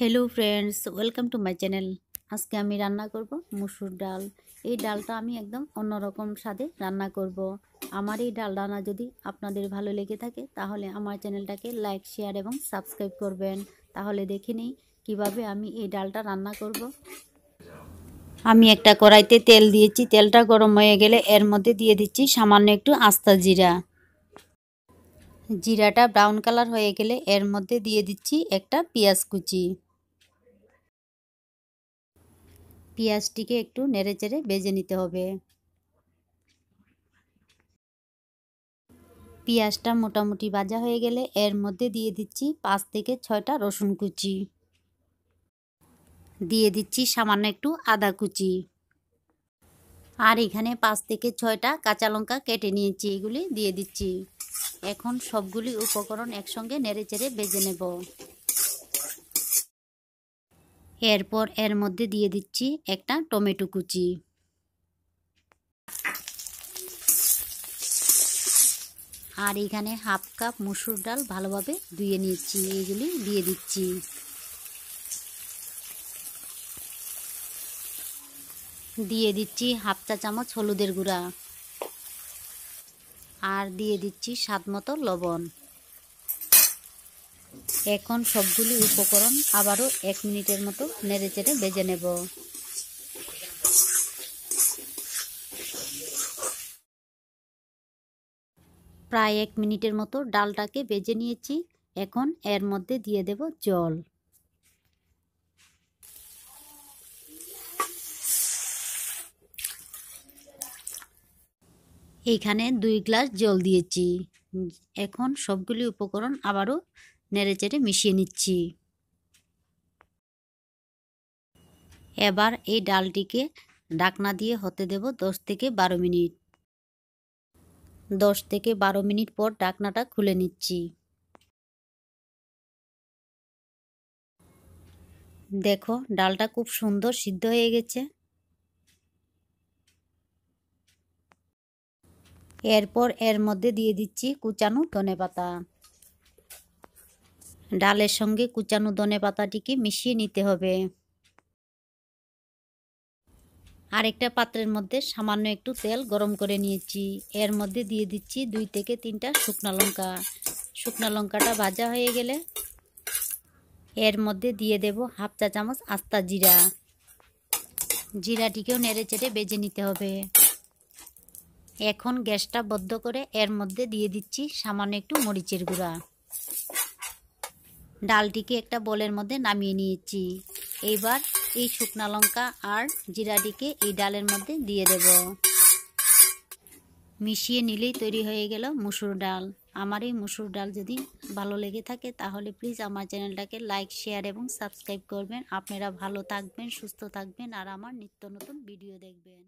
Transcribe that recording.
Hello friends welcome to my channel আজকে আমি রান্না করব মুসুর ডাল। এই ডালটা আমি একদম অন্যরকম স্বাদে রান্না করব। আমার এই ডাল রান্না যদি আপনাদের ভালো লেগে থাকে, তাহলে আমার চ্যানেলটাকে লাইক, শেয়ার এবং সাবস্ক্রাইব করবেন। তাহলে দেখে নিই কীভাবে আমি এই ডালটা রান্না করব। আমি একটা কড়াইতে তেল দিয়েছি। তেলটা গরম হয়ে গেলে এর মধ্যে দিয়ে দিচ্ছি সামান্য একটু আস্তা জিরা। জিরাটা ব্রাউন কালার হয়ে গেলে এর মধ্যে দিয়ে দিচ্ছি একটা পেঁয়াজ কুচি। পেঁয়াজটিকে একটু নেড়ে চেড়ে বেজে নিতে হবে। পেঁয়াজটা মোটামুটি ভাজা হয়ে গেলে এর মধ্যে দিয়ে দিচ্ছি পাঁচ থেকে ছয়টা রসুন কুচি। দিয়ে দিচ্ছি সামান্য একটু আদা কুচি। আর এখানে পাঁচ থেকে ছয়টা কাঁচা লঙ্কা কেটে নিয়েছি, এগুলি দিয়ে দিচ্ছি। এখন সবগুলি উপকরণ একসঙ্গে নেড়ে চেড়ে বেজে নেব। এরপর এর মধ্যে দিয়ে দিচ্ছি একটা টমেটো কুচি। আর এখানে হাফ কাপ মুসুর ডাল ভালোভাবে ধুয়ে নিচ্ছি এইগুলি দিয়ে দিচ্ছি। দিয়ে দিচ্ছি হাফ চা চামচ হলুদের গুঁড়া। আর দিয়ে দিচ্ছি স্বাদ মতো লবণ। এখন সবগুলি উপকরণ আবারও এক মিনিটের মতো নেড়ে চেড়ে বেজে নেব। প্রায় এক মিনিটের মতো ডালটাকে বেজে নিয়েছি। এখন এর মধ্যে দিয়ে দেব জল। এইখানে দুই গ্লাস জল দিয়েছি। এখন সবগুলি উপকরণ আবারও নেড়ে চেড়ে মিশিয়ে নিচ্ছি। এবার এই ডালটিকে ডাকনা দিয়ে হতে দেব দশ থেকে বারো মিনিট। দশ থেকে বারো মিনিট পর ডাকনাটা খুলে নিচ্ছি। দেখো, ডালটা খুব সুন্দর সিদ্ধ হয়ে গেছে। এরপর এর মধ্যে দিয়ে দিচ্ছি কুচানো ধনে পাতা ডালের সঙ্গে কুচানো ধনে পাতাটিকে মিশিয়ে নিতে হবে। আরেকটা পাত্রের মধ্যে সামান্য একটু তেল গরম করে নিয়েছি। এর মধ্যে দিয়ে দিচ্ছি দুই থেকে তিনটা শুকনো লঙ্কা। শুকনো লঙ্কাটা ভাজা হয়ে গেলে এর মধ্যে দিয়ে দেব হাফ চা চামচ আস্তা জিরা। জিরাটিকেও নেড়ে চেড়ে বেজে নিতে হবে। এখন গ্যাসটা বদ্ধ করে এর মধ্যে দিয়ে দিচ্ছি সামান্য একটু মরিচের গুঁড়া। ডালটিকে একটা বোলের মধ্যে নামিয়ে নিয়েছি। এইবার এই শুকনা লঙ্কা আর জিরাটিকে এই ডালের মধ্যে দিয়ে দেব। মিশিয়ে নিলেই তৈরি হয়ে গেল মুসুর ডাল। আমার এই মুসুর ডাল যদি ভালো লেগে থাকে তাহলে প্লিজ আমার চ্যানেলটাকে লাইক, শেয়ার এবং সাবস্ক্রাইব করবেন। আপনারা ভালো থাকবেন, সুস্থ থাকবেন আর আমার নিত্য নতুন ভিডিও দেখবেন।